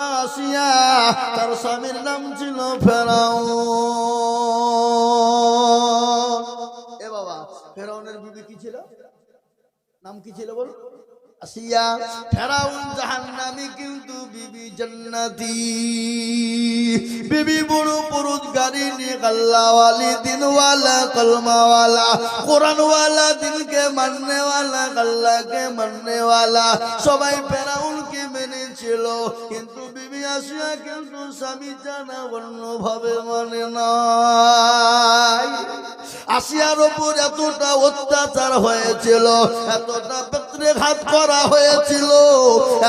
আসিয়া তার স্বামীর নাম ছিল ফেরাও এ বাবা, ফেরাউনের বিবি কি ছিল? নাম কি ছিল বল? আসিয়া ফেরাউন জাহান্নামী কিন্তু বিবি জান্নাতি। বিবি বড় পুরুষগারি নিয়ে গল্লাওয়ালি দিনওয়ালা, কলমাওয়ালা, কোরআনওয়ালা, দিনকে মাননেওয়ালা গল্লাকে মাননেওয়ালা। সবাই ফেরাউনকে মেনেছিল, কিন্তু বিবি আসিয়া কিন্তু স্বামী জানা অন্যভাবে মানে নাই। আসিয়ার ওপর এতটা অত্যাচার হয়েছিল, এতটা পেত্রেঘাত করা হয়েছিল।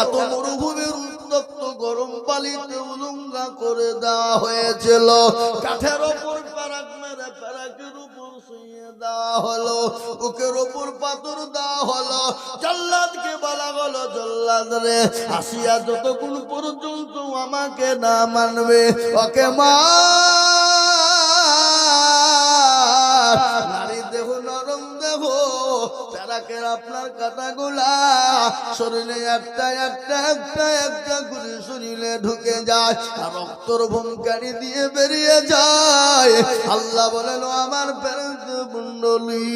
এত মরুভূমির উত্তপ্ত গরম পালিতে উলঙ্গা করে দেওয়া হয়েছিল। কাঠের ওপর প্যারাক মেরে প্যারাকের উপর শুয়ে দেওয়া হলো। বুকের ওপর পাথর দেওয়া হলো। জল্লাদকে বলা হলো, জল্লাদ রে, আসিয়া যতক্ষণ পর্যন্ত আমাকে না মানবে, ওকে মা প্যারাকের আপনার কাটাগুলা শরীরে একটা একটা একটা একটা করে শরীরে ঢুকে যায় রক্তর ভূমকারি দিয়ে বেরিয়ে যায়। আল্লাহ বলেন আমার প্যারেন্ট মন্ডলী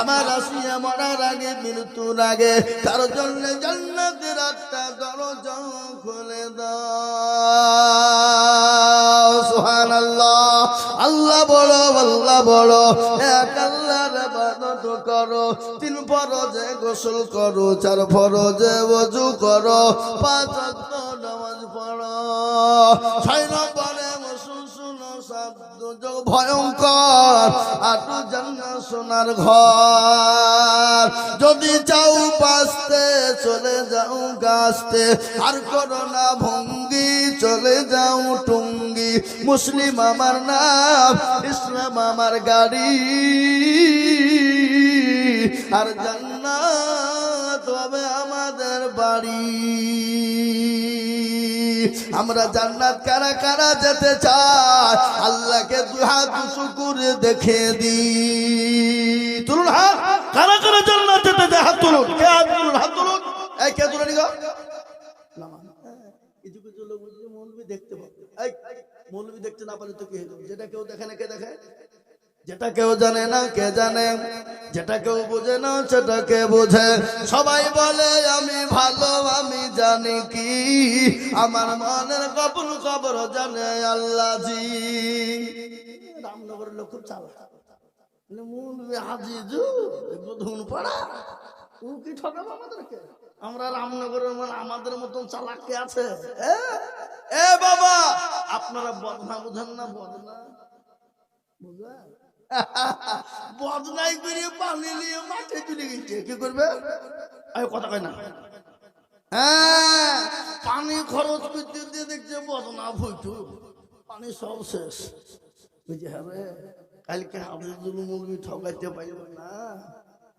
আমার আসিয়া মরার আগে, মৃত্যুর আগে তার জন্য জান্নাতের একটা দরজা খুলে দাও। আল্লাহ আল্লাহ বড় আল্লাহ বড় এক ইবাদত করো, তিন ফরজে গোসল করো, চার ফরজে ওযু করো, পাঁচ নামাজ পড়ো। ছয় নম্বরে মুসুল শুনো শব্দ ভয়ঙ্কর, আটু জান্নাত সোনার ঘর। যদি চাও বাঁচতে, চলে যাও গাছতে। আর করো না ভঙ্গি, চলে যাও টুঙ্গি। মুসলিম আমার নাম, ইসলাম আমার গাড়ি। আর জান্নাত হবে আমাদের বাড়ি। আমরা জান্নাত কারা কারা যেতে চাই আল্লাহকে দুহাত উঁচু করে দেখে দি। তুলুন হাত, কারা কারা জান্নাত যেতে চায়, হাত তুলুন। কে হাত তুলুন হাত তুলুন। এই কে তুলে নিগো কিছু কিছু লোক মৌলবি দেখতে পাবে। মৌলবি দেখতে না পারলে তো কি যেটা কেউ দেখে না, কে দেখে? যেটা কেউ জানে না কে জানে, যেটা কেউ বোঝে না সেটা কে বোঝে। সবাই বলে, আমি ভালো, আমি জানি কি, আমার মনের কবর কবর জানে আল্লাহ জি রামনগরের লোক চালা মূল হাজিজু ধুন কি আমরা রামনগরের মানে আমাদের মতন আছে? এ বাবা, আপনারা বদনা বুঝেন না, বদনা। বুঝলেন? বদনাই করে পানি নিয়ে মাঠে চলে গেছে। কি করবে? আমি কথা কয় না। হ্যাঁ পানি খরচ করতে দিয়ে দেখছে বদনা ভুইটু পানি সব শেষ। বুঝে হবে? কালকে হাফিজুল মুরগি ঠকাইতে পারবে না।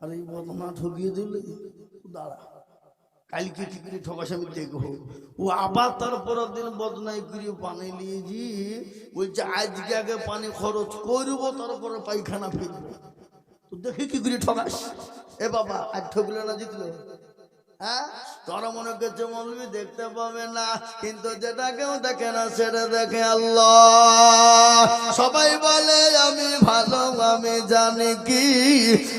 আর এই বদনা ঠকিয়ে দিলে, দাঁড়া। কালকে কি করে ঠকাস আমি ও আবার তারপরের দিন বদনাই করে পানি নিয়েছি বলছে, আজকে আগে পানি খরচ করব, তারপরে পায়খানা ফিরবো। তো দেখি কি করে ঠকাস এ বাবা আজ ঠকলে না জিতলো? হ্যাঁ? তোরা মনে করছে মৌলবি দেখতে পাবে না, কিন্তু যেটা কেউ দেখে না, সেটা দেখে আল্লাহ। সবাই বলে, আমি ভালো আমি জানি কি?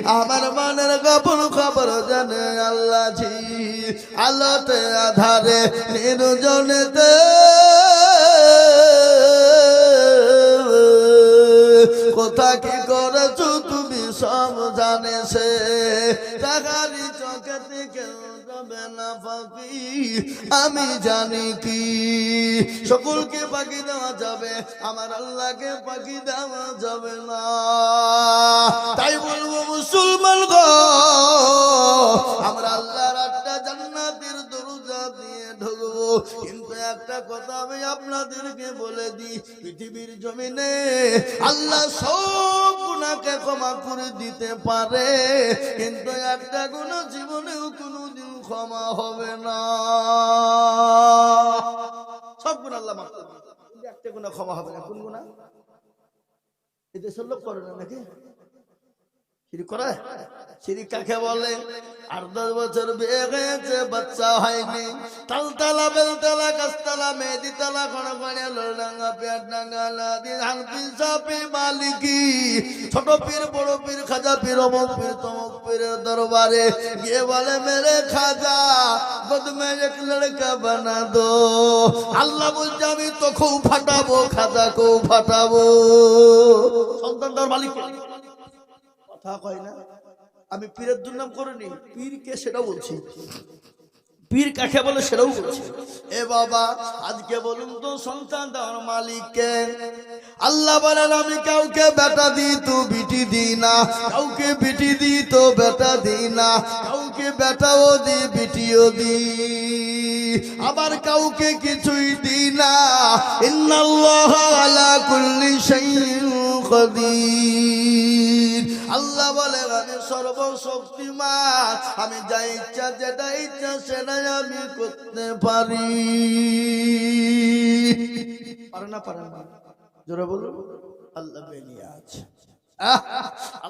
আমার মনের কাপড় খবর জানে আল্লাহ জি আলোতে, আধারে, নির্জনেতে। কোথা কি করেছ তুমি সব জানে সে। টাকারি চোখেতে কেউ আমি জানি কি। সকলকে পাখি দেওয়া যাবে, আমার আল্লাহকে পাখি দেওয়া যাবে না। তাই বলব মুসলমান গো, আমরা আল্লাহর একটা জান্নাতের দরজা দিয়ে ঢুকবো। কিন্তু একটা কথা আমি আপনাদেরকে বলে দিই, পৃথিবীর জমিনে আল্লাহ সব গুণাকে ক্ষমা করে দিতে পারে, কিন্তু একটা গুণ জীবনেও কোনোদিন ক্ষমা হবে না। সব গুণ আল্লাহ মাফ করবে একটা গুণা ক্ষমা হবে না, কোন গুণা এদেশের দেশের লোক করে না নাকি? শিরিক করে? শিরিক কাকে বলে? আর দশ বছর বিয়ে হয়েছে, বাচ্চা হয়নি। তালতালা, বেলতালা মেহেদি তলা কোন কোনে লোডাঙ্গা পেট ডাঙ্গা লাদি ধান পিসাপি মালিকি ছোট পীর, বড় পীর, খাজা পীর, অমক পীর, তমক পীরের দরবারে গিয়ে বলে, মেরে খাজা বদ মে এক লড়কা বানা দো। আল্লাহ বলছে, আমি তো খুব ফাটাবো খাজা খুব ফাটাবো। সন্তানটার মালিক? কথা কয় না। আমি পীরের দুর্নাম করিনি। পীর কে সেটা বলছি। পীর কাকে বলে সেটাও বলছি। এ বাবা, আজকে বলুন তো সন্তান দেওয়ার মালিককে, আল্লাহ বলেন, আমি কাউকে বেটা দিই তো বিটি দিই না, কাউকে বিটি দিই তো বেটা দিই না, কাউকে বেটাও দি বিটিও দি আবার কাউকে কিছুই দিই না। ইন্নাল্লাহ আলা কুল্লি শাইইন কদির। আল্লাহ বলে আমি সর্বশক্তিমান। আমি যা ইচ্ছা যেটা ইচ্ছা, সেটাই আমি করতে পারি। পারে না পারে না। জোরে বলুন, আল্লাহ বেরিয়ে আছে